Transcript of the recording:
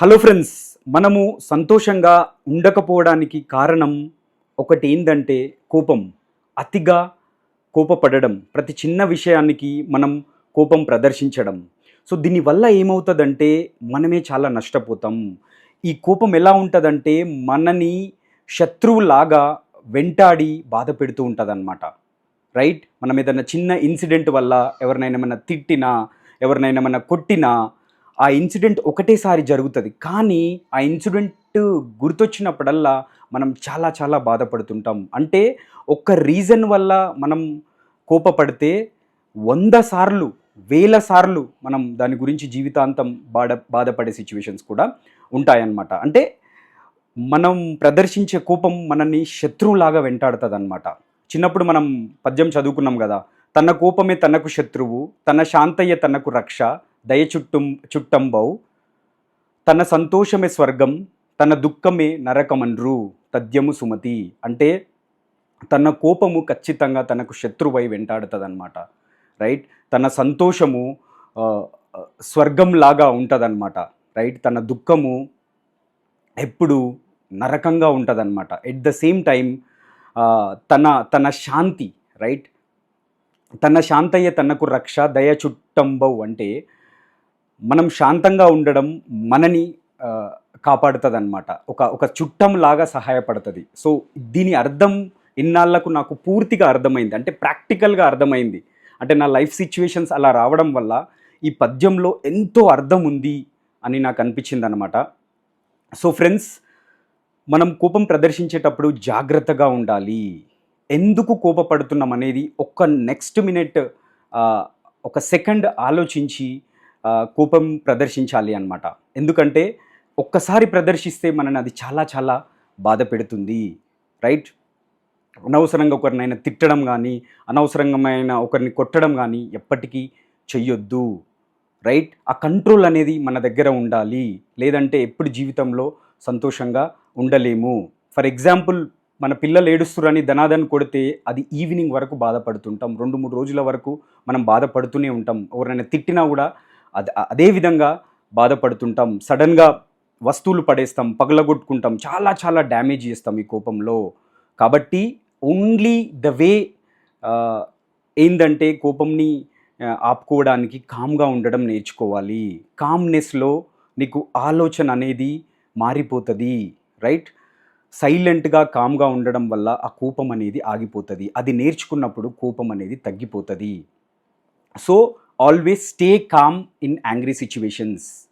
Hello friends మనము సంతోషంగా ఉండకపోవడానికి కారణం ఒకటి ఏంటంటే కోపం. అతిగా కోపపడడం ప్రతి చిన్న విషయానికి మనం కోపం ప్రదర్శించడం. సో దీనివల్ల ఏమవుతుందంటే మనమే చాలా నష్టపోతాం. ఈ కోపం ఎలా ఉంటుందంటే మనని శత్రువులాగా వెంటాడి బాధ పెడుతూ ఉంటుందన్నమాట. రైట్? మనం ఏదైనా చిన్న ఇన్సిడెంట్ వల్ల ఎవరినైనా ఏమైనా తిట్టినా ఎవరినైనా ఏమైనా కొట్టినా ఆ ఇన్సిడెంట్ ఒకటేసారి జరుగుతుంది. కానీ ఆ ఇన్సిడెంట్ గుర్తొచ్చినప్పుడల్లా మనం చాలా చాలా బాధపడుతుంటాం. అంటే ఒక్క రీజన్ వల్ల మనం కోపపడితే వంద సార్లు వేల సార్లు మనం దాని గురించి జీవితాంతం బాధ బాధపడే సిచ్యువేషన్స్ కూడా ఉంటాయన్నమాట. అంటే మనం ప్రదర్శించే కోపం మనల్ని శత్రువులాగా వెంటాడుతుంది అనమాట చిన్నప్పుడు మనం పద్యం చదువుకున్నాం కదా తన కోపమే తనకు శత్రువు తన శాంతయ్య తనకు రక్ష దయ చుట్టం చుట్టంబౌ. తన సంతోషమే స్వర్గం తన దుఃఖమే నరకమన్రు తద్యము సుమతి. అంటే తన కోపము ఖచ్చితంగా తనకు శత్రువై వెంటాడుతుంది అనమాట రైట్? తన సంతోషము స్వర్గంలాగా ఉంటుందన్నమాట. రైట్? తన దుఃఖము ఎప్పుడు నరకంగా ఉంటుందన్నమాట. ఎట్ ద సేమ్ టైం తన తన శాంతి రైట్? తన శాంతయ్య తనకు రక్ష దయ చుట్టంబౌ అంటే మనం శాంతంగా ఉండడం మనని కాపాడుతుంది అనమాట ఒక ఒక చుట్టం లాగా సహాయపడుతుంది. సో దీని అర్థం ఇన్నాళ్ళకు నాకు పూర్తిగా అర్థమైంది. అంటే ప్రాక్టికల్గా అర్థమైంది. అంటే నా లైఫ్ సిచ్యువేషన్స్ అలా రావడం వల్ల ఈ పద్యంలో ఎంతో అర్థం ఉంది అని నాకు అనిపించింది అనమాట సో ఫ్రెండ్స్ మనం కోపం ప్రదర్శించేటప్పుడు జాగ్రత్తగా ఉండాలి. ఎందుకు కోపపడుతున్నాం అనేది ఒక్క నెక్స్ట్ మినిట్ ఒక సెకండ్ ఆలోచించి కోపం ప్రదర్శించాలి అన్నమాట. ఎందుకంటే ఒక్కసారి ప్రదర్శిస్తే మనని అది చాలా చాలా బాధ పెడుతుంది. రైట్? అనవసరంగా ఒకరినైనా తిట్టడం కానీ అనవసరమైన ఒకరిని కొట్టడం కానీ ఎప్పటికీ చెయ్యొద్దు. రైట్? ఆ కంట్రోల్ అనేది మన దగ్గర ఉండాలి. లేదంటే ఎప్పుడు జీవితంలో సంతోషంగా ఉండలేము. ఫర్ ఎగ్జాంపుల్ మన పిల్లలు ఏడుస్తురని ధనాదన్ కొడితే అది ఈవినింగ్ వరకు బాధపడుతుంటాం. రెండు మూడు రోజుల వరకు మనం బాధపడుతూనే ఉంటాం. ఎవరైనా తిట్టినా కూడా అదే విధంగా బాధపడుతుంటాం. సడన్గా వస్తువులు పడేస్తాం పగలగొట్టుకుంటాం చాలా చాలా డ్యామేజ్ చేస్తాం ఈ కోపంలో. కాబట్టి ఓన్లీ ద వే ఏంటంటే కోపంని ఆపుకోవడానికి కామ్గా ఉండడం నేర్చుకోవాలి. కామ్నెస్లో నీకు ఆలోచన అనేది మారిపోతుంది రైట్ సైలెంట్గా కామ్గా ఉండడం వల్ల ఆ కోపం అనేది ఆగిపోతుంది. అది నేర్చుకున్నప్పుడు కోపం అనేది తగ్గిపోతుంది. So always stay calm in angry situations.